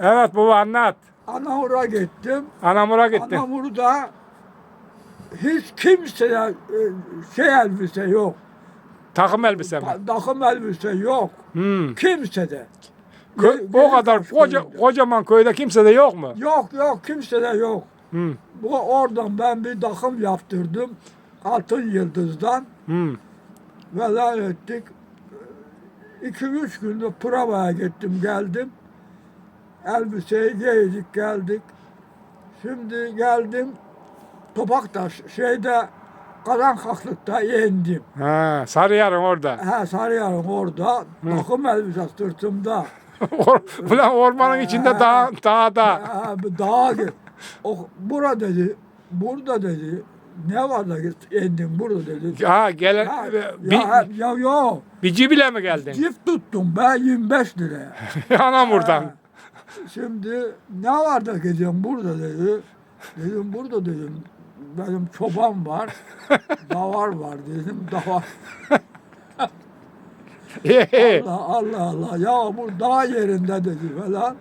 Evet baba anlat. Anamur'a gittim. Anamura gittin. Anamur'da hiç kimseye e, şey elbise yok. Takım elbise mi? Ta- Takım elbise yok. Hmm. Kimsede. Kö- o kadar koca, kocaman köyde kimse de yok mu? Yok yok kimsede yok. Hmm. Bu oradan ben bir takım yaptırdım. Altın Yıldız'dan. Hmm. Veda ettik. İki üç günde provaya gittim geldim. Elbiseyi giydik geldik. Şimdi geldim Topaktaş şeyde Karankaklık'ta yendim. Ha, Sarıyer'in orada. Ha Sarıyer'in orada takım elbise sırtımda. Or- Ulan ormanın içinde dağ, dağda. Ha, dağa git. O, bura dedi, burada dedi. Ne var da git, yendim burada dedi. Ha gele Ya, bir, ya, ya, ya, bir cibile mi geldin? Çift tuttum ben 25 liraya. Anamur'dan. Şimdi ne var da gidiyorum burada dedi. Dedim burada dedim. Benim çoban var. davar var dedim. Davar. Allah Allah Allah. Ya bu dağ yerinde dedi falan.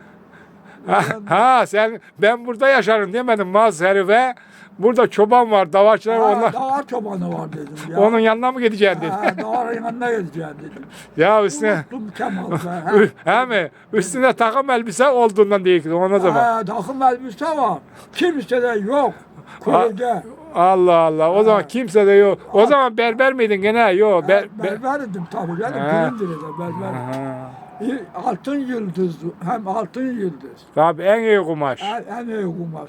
Ha, ha, sen ben burada yaşarım demedim Maz herife. Burada çoban var, davaçlar Ha, onlar. davar çobanı var dedim ya. Onun yanına mı gideceksin dedi. Ha, davarın yanına gideceğim dedim. ya üstüne Unuttum Kemal be. He mi? Üstünde takım elbise olduğundan değil ki ona zaman. Ha, takım elbise var. Kimse de yok. Köyde. Allah Allah. O zaman kimse de yok. O zaman berber miydin gene? Yok. Ber, ber, berberdim tabii canım. Ha. Bilindire'de berber. Ha. Altın yıldız hem altın yıldız. Tabii en iyi kumaş. En, en iyi kumaş.